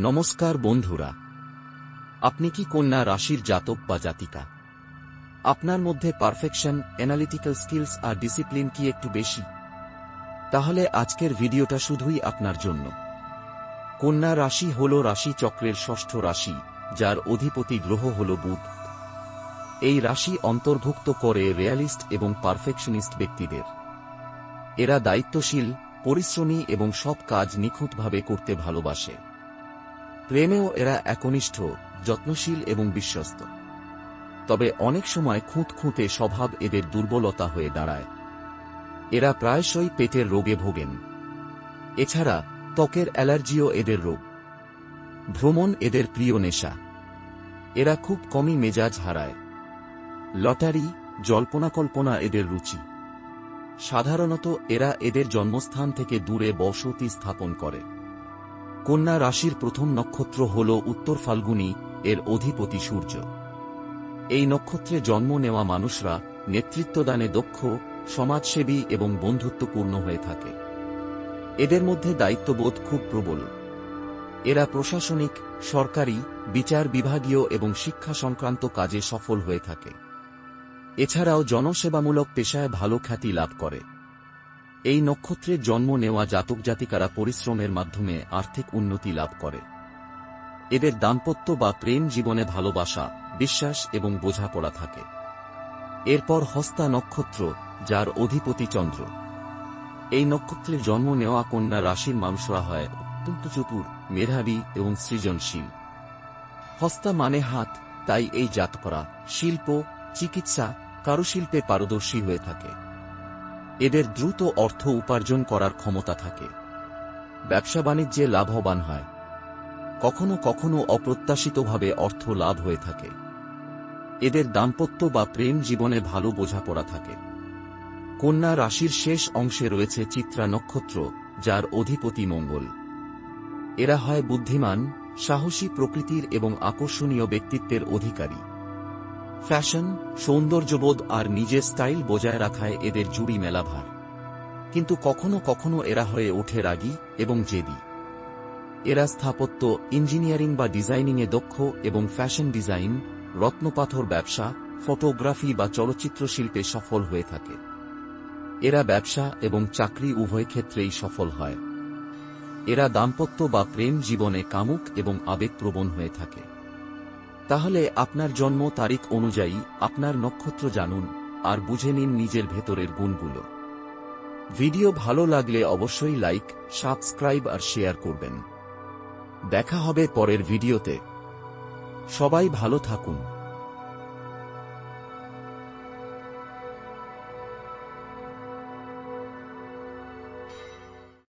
নমস্কার বন্ধুরা। আপনি কি কন্যা রাশির জাতক বা জাতিকা? আপনার মধ্যে পারফেকশন অ্যানালিটিক্যাল স্কিলস আর ডিসিপ্লিন কি একটু বেশি? তাহলে আজকের ভিডিওটা শুধুই আপনার জন্য। কন্যা রাশি হল রাশি চক্রের ষষ্ঠ রাশি, যার অধিপতি গ্রহ হল বুধ। এই রাশি অন্তর্ভুক্ত করে রিয়ালিস্ট এবং পারফেকশনিস্ট ব্যক্তিদের। এরা দায়িত্বশীল, পরিশ্রমী এবং সব কাজ নিখুঁতভাবে করতে ভালোবাসে। প্রেমেও এরা একনিষ্ঠ, যত্নশীল এবং বিশ্বস্ত। তবে অনেক সময় খুঁত খুঁতে স্বভাব এদের দুর্বলতা হয়ে দাঁড়ায়। এরা প্রায়শই পেটের রোগে ভোগেন। এছাড়া ত্বকের অ্যালার্জিও এদের রোগ। ভ্রমণ এদের প্রিয় নেশা। এরা খুব কমই মেজাজ হারায়। লটারি জল্পনা কল্পনা এদের রুচি। সাধারণত এরা এদের জন্মস্থান থেকে দূরে বসতি স্থাপন করে। কন্যা রাশির প্রথম নক্ষত্র হল উত্তর ফাল্গুনী, এর অধিপতি সূর্য। এই নক্ষত্রে জন্ম নেওয়া মানুষরা নেতৃত্বদানে দক্ষ, সমাজসেবী এবং বন্ধুত্বপূর্ণ হয়ে থাকে। এদের মধ্যে দায়িত্ববোধ খুব প্রবল। এরা প্রশাসনিক, সরকারি, বিচার বিভাগীয় এবং শিক্ষা সংক্রান্ত কাজে সফল হয়ে থাকে। এছাড়াও জনসেবামূলক পেশায় ভালো খ্যাতি লাভ করে। এই নক্ষত্রে জন্ম নেওয়া জাতক জাতিকারা পরিশ্রমের মাধ্যমে আর্থিক উন্নতি লাভ করে। এদের দাম্পত্য বা প্রেম জীবনে ভালোবাসা, বিশ্বাস এবং বোঝাপড়া থাকে। এরপর হস্তা নক্ষত্র, যার অধিপতি চন্দ্র। এই নক্ষত্রে জন্ম নেওয়া কন্যা রাশির মানুষরা হয় অত্যন্ত চতুর, মেধাবী এবং সৃজনশীল। হস্তা মানে হাত, তাই এই জাতকরা শিল্প, চিকিৎসা, কারুশিল্পে পারদর্শী হয়ে থাকে। এদের দ্রুত অর্থ উপার্জন করার ক্ষমতা থাকে। ব্যবসা বাণিজ্যে লাভবান হয়। কখনো কখনো অপ্রত্যাশিতভাবে অর্থ লাভ হয়ে থাকে। এদের দাম্পত্য বা প্রেম জীবনে ভালো বোঝাপড়া থাকে। কন্যা রাশির শেষ অংশে রয়েছে চিত্রা নক্ষত্র, যার অধিপতি মঙ্গল। এরা হয় বুদ্ধিমান, সাহসী প্রকৃতির এবং আকর্ষণীয় ব্যক্তিত্বের অধিকারী। ফ্যাশন, সৌন্দর্যবোধ আর নিজের স্টাইল বজায় রাখায় এদের জুড়ি মেলা ভার কিন্তু কখনো কখনো এরা হয়ে ওঠে রাগী এবং জেদি। এরা স্থাপত্য, ইঞ্জিনিয়ারিং বা ডিজাইনিংয়ে দক্ষ এবং ফ্যাশন ডিজাইন, রত্নপাথর ব্যবসা, ফটোগ্রাফি বা চলচ্চিত্র শিল্পে সফল হয়ে থাকে। এরা ব্যবসা এবং চাকরি উভয় ক্ষেত্রেই সফল হয়। এরা দাম্পত্য বা প্রেম জীবনে কামুক এবং আবেগপ্রবণ হয়ে থাকে। তাহলে আপনার জন্ম তারিখ অনুযায়ী আপনার নক্ষত্র জানুন, আর বুঝে নিন নিজের ভেতরের গুণগুলো। ভিডিও ভালো লাগলে অবশ্যই লাইক, সাবস্ক্রাইব, আর শেয়ার করবেন। দেখা হবে পরের ভিডিওতে। সবাই ভালো থাকুন।